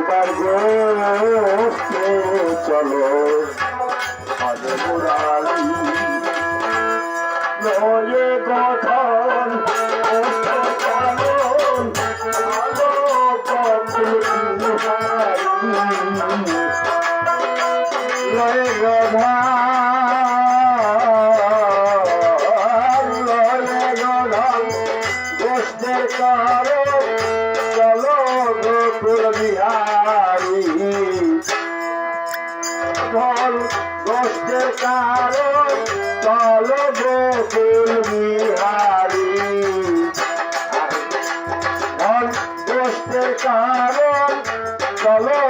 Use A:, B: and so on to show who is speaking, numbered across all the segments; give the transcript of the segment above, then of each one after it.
A: এবার গোস্তে চলো। মুরারি নয়ে গঠন কারণ আলো লয়ে গধান বিহারী। ধন গোষ্ঠের কারও চল গোকুল বিহারী। কারও চলো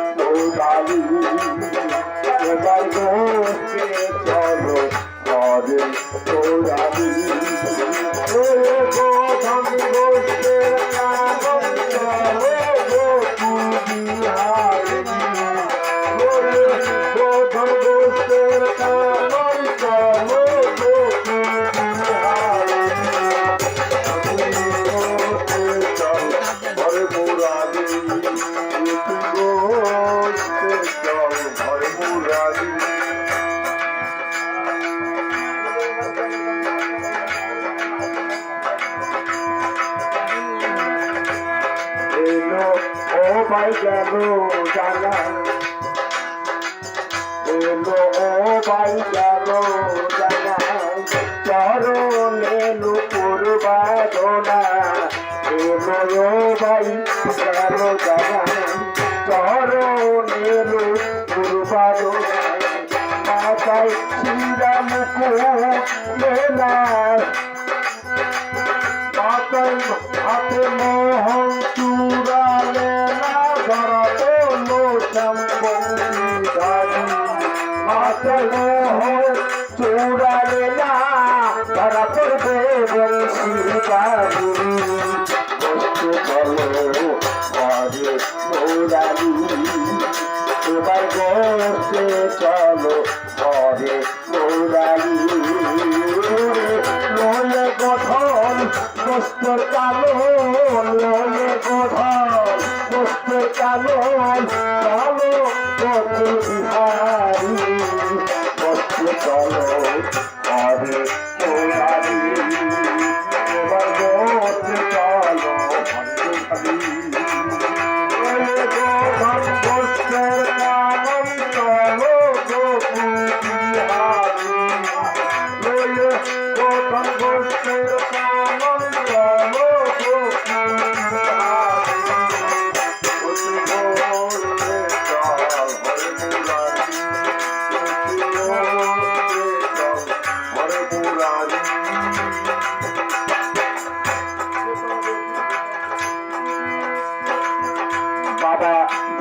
A: গেল জানা এলো ভাই গেল জানা চরণে নুপুর বাদনা এলো ভাই গেল জানা চরণে নুপুর বাদনা মাথায় শিরা মুকুট মাথায় মোহন না ধরা পড়বে বংশী গাড়ি চলো ঘরে মোরালি এবার বসতে চলো ঘরে মোরালি। লয়ে গঠন বস্ত্র কালো লয়ে গঠন বস্ত্র কালো কালো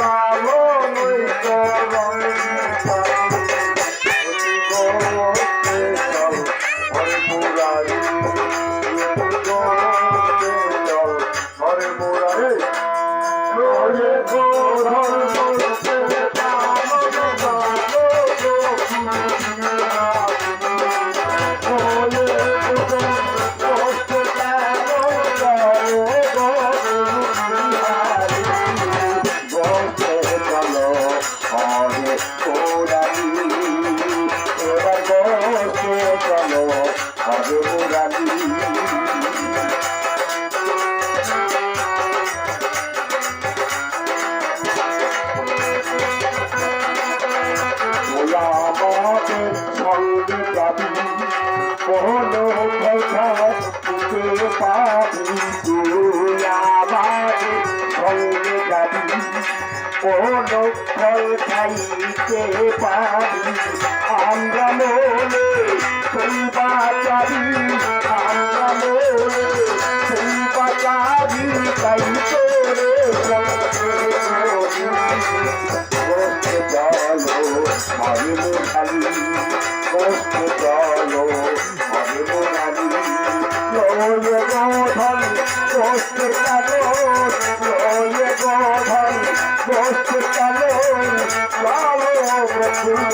A: লালো হবে রাজি সঙ্গে পাবি কোন কথা তুকে পাবি তুই আবার সঙ্গে যাবি কোন ফল খাইতে পাবি আমরা মনে বাঁচাবি আমরা মনে বাঁচাবি তাই কষ্ট চলো আমি মোরালি কষ্ট চলো আমি মোরালি লয়ে গোধন কষ্ট চলো চলো